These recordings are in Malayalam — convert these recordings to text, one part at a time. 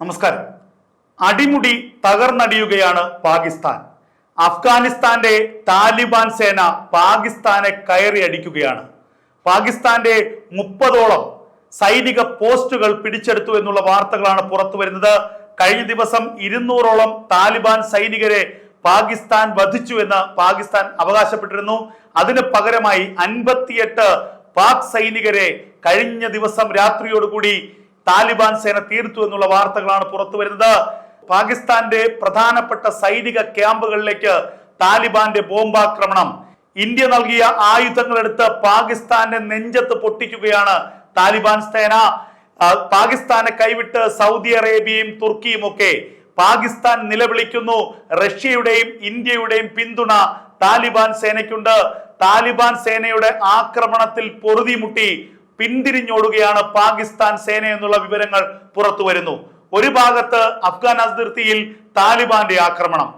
നമസ്കാരം. അടിമുടി തകർന്നടിയുകയാണ് പാകിസ്ഥാൻ. അഫ്ഗാനിസ്ഥാന്റെ താലിബാൻ സേന പാകിസ്ഥാനെ കയറി അടിക്കുകയാണ്. പാകിസ്ഥാന്റെ മുപ്പതോളം സൈനിക പോസ്റ്റുകൾ പിടിച്ചെടുത്തു എന്നുള്ള വാർത്തകളാണ് പുറത്തു വരുന്നത്. കഴിഞ്ഞ ദിവസം ഇരുന്നൂറോളം താലിബാൻ സൈനികരെ പാകിസ്ഥാൻ വധിച്ചു എന്ന് പാകിസ്ഥാൻ അവകാശപ്പെട്ടിരുന്നു. അതിന് പകരമായി അൻപത്തിയെട്ട് പാക് സൈനികരെ കഴിഞ്ഞ ദിവസം രാത്രിയോടുകൂടി താലിബാൻ സേന തീർത്തു എന്നുള്ള വാർത്തകളാണ് പുറത്തു വരുന്നത്. പാകിസ്ഥാന്റെ പ്രധാനപ്പെട്ട സൈനിക ക്യാമ്പുകളിലേക്ക് താലിബാന്റെ ബോംബാക്രമണം. ഇന്ത്യ നൽകിയ ആയുധങ്ങൾ എടുത്ത് പാകിസ്ഥാന്റെ നെഞ്ചത്ത് പൊട്ടിക്കുകയാണ് താലിബാൻ സേന. പാകിസ്ഥാനെ കൈവിട്ട് സൗദി അറേബ്യയും തുർക്കിയും ഒക്കെ പാകിസ്ഥാൻ നിലവിളിക്കുന്നു. റഷ്യയുടെയും ഇന്ത്യയുടെയും പിന്തുണ താലിബാൻ സേനയ്ക്കുണ്ട്. താലിബാൻ സേനയുടെ ആക്രമണത്തിൽ പൊറുതിമുട്ടി പിന്തിരിഞ്ഞോടുകയാണ് പാകിസ്ഥാൻ സേന എന്നുള്ള വിവരങ്ങൾ പുറത്തു വരുന്നു. ഒരു ഭാഗത്ത് അഫ്ഗാൻ അതിർത്തിയിൽ താലിബാന്റെ ആക്രമണം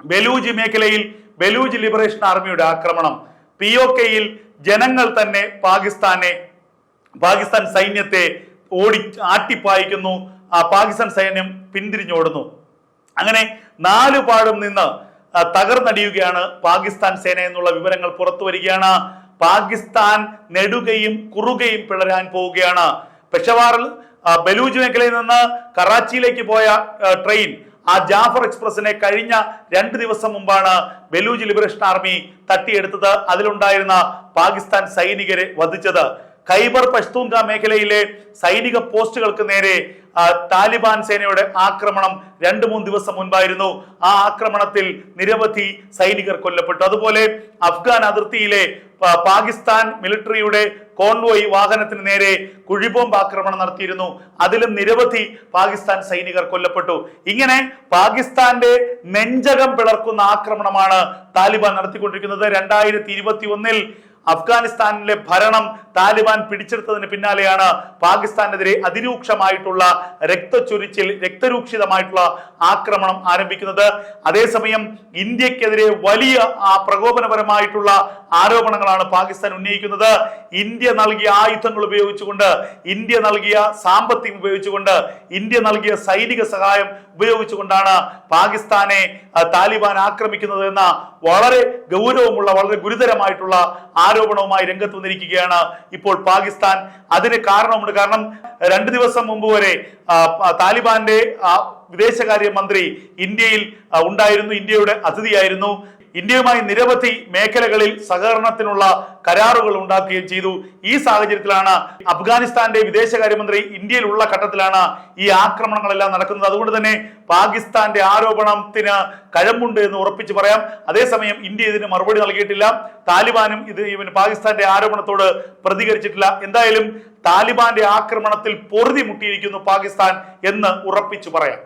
ബലൂജ് മേഖലയിൽ ബലൂജ് ലിബറേഷൻ ആർമിയുടെ ആക്രമണം പി ഒ കെയിൽ ജനങ്ങൾ തന്നെ പാകിസ്ഥാനെ പാകിസ്ഥാൻ സൈന്യത്തെ ഓടി ആട്ടിപ്പായിക്കുന്നു പാകിസ്ഥാൻ സൈന്യം പിന്തിരിഞ്ഞോടുന്നു. അങ്ങനെ നാലു പാടും നിന്ന് തകർന്നടിയുകയാണ് പാകിസ്ഥാൻ സേന എന്നുള്ള വിവരങ്ങൾ പുറത്തു വരികയാണ്. പാകിസ്ഥാൻ നെടുകയും കുറുകയും പിളരാൻ പോവുകയാണ്. പെഷവാറിൽ ബലൂജ് മേഖലയിൽ നിന്ന് കറാച്ചിയിലേക്ക് പോയ ട്രെയിൻ ആ ജാഫർ എക്സ്പ്രസിനെ കഴിഞ്ഞ രണ്ട് ദിവസം മുമ്പാണ് ബലൂജ് ലിബറേഷൻ ആർമി തട്ടിയെടുത്തത്. അതിലുണ്ടായിരുന്ന പാകിസ്ഥാൻ സൈനികരെ വധിച്ചത്. ഖൈബർ പഷ്തൂൻക മേഖലയിലെ സൈനിക പോസ്റ്റുകൾക്ക് നേരെ താലിബാൻ സേനയുടെ ആക്രമണം രണ്ടു മൂന്ന് ദിവസം മുൻപായിരുന്നു. ആ ആക്രമണത്തിൽ നിരവധി സൈനികർ കൊല്ലപ്പെട്ടു. അതുപോലെ അഫ്ഗാൻ അതിർത്തിയിലെ പാകിസ്ഥാൻ മിലിറ്ററിയുടെ കോൺവോയ് വാഹനത്തിന് നേരെ കുഴിബോംബ് ആക്രമണം നടത്തിയിരുന്നു. അതിലും നിരവധി പാകിസ്ഥാൻ സൈനികർ കൊല്ലപ്പെട്ടു. ഇങ്ങനെ പാകിസ്ഥാന്റെ നെഞ്ചകം പിളർക്കുന്ന ആക്രമണമാണ് താലിബാൻ നടത്തിക്കൊണ്ടിരിക്കുന്നത്. രണ്ടായിരത്തി ഇരുപത്തി ഒന്നിൽ അഫ്ഗാനിസ്ഥാനിലെ ഭരണം താലിബാൻ പിടിച്ചെടുത്തതിന് പിന്നാലെയാണ് പാകിസ്ഥാനെതിരെ അതിരൂക്ഷമായിട്ടുള്ള രക്തച്ചൊരിച്ചിൽ രക്തരൂക്ഷിതമായിട്ടുള്ള ആക്രമണം ആരംഭിക്കുന്നത്. അതേസമയം ഇന്ത്യക്കെതിരെ വലിയ പ്രകോപനപരമായിട്ടുള്ള ആരോപണങ്ങളാണ് പാകിസ്ഥാൻ ഉന്നയിക്കുന്നത്. ഇന്ത്യ നൽകിയ ആയുധങ്ങൾ ഉപയോഗിച്ചുകൊണ്ട് ഇന്ത്യ നൽകിയ സാമ്പത്തികം ഉപയോഗിച്ചുകൊണ്ട് ഇന്ത്യ നൽകിയ സൈനിക സഹായം ഉപയോഗിച്ചുകൊണ്ടാണ് പാകിസ്ഥാനെ താലിബാൻ ആക്രമിക്കുന്നത് എന്ന വളരെ ഗൗരവമുള്ള വളരെ ഗുരുതരമായിട്ടുള്ള ആരോപണവുമായി രംഗത്ത് വന്നിരിക്കുകയാണ് ഇപ്പോൾ പാകിസ്ഥാൻ. അതിന് കാരണമുണ്ട്. കാരണം രണ്ട് ദിവസം മുമ്പ് വരെ താലിബാന്റെ വിദേശകാര്യ മന്ത്രി ഇന്ത്യയിൽ ഉണ്ടായിരുന്നു. ഇന്ത്യയുടെ അതിഥിയായിരുന്നു. ഇന്ത്യയുമായി നിരവധി മേഖലകളിൽ സഹകരണത്തിനുള്ള കരാറുകൾ ഉണ്ടാക്കുകയും ചെയ്തു. ഈ സാഹചര്യത്തിലാണ് അഫ്ഗാനിസ്ഥാന്റെ വിദേശകാര്യമന്ത്രി ഇന്ത്യയിലുള്ള ഘട്ടത്തിലാണ് ഈ ആക്രമണങ്ങളെല്ലാം നടക്കുന്നത്. അതുകൊണ്ട് തന്നെ പാകിസ്ഥാന്റെ ആരോപണത്തിന് കഴമ്പുണ്ട് എന്ന് ഉറപ്പിച്ച് പറയാം. അതേസമയം ഇന്ത്യ ഇതിന് മറുപടി നൽകിയിട്ടില്ല. താലിബാനും ഇത് പാകിസ്ഥാന്റെ ആരോപണത്തോട് പ്രതികരിച്ചിട്ടില്ല. എന്തായാലും താലിബാന്റെ ആക്രമണത്തിൽ പൊറുതി മുട്ടിയിരിക്കുന്നു പാകിസ്ഥാൻ എന്ന് ഉറപ്പിച്ചു പറയാം.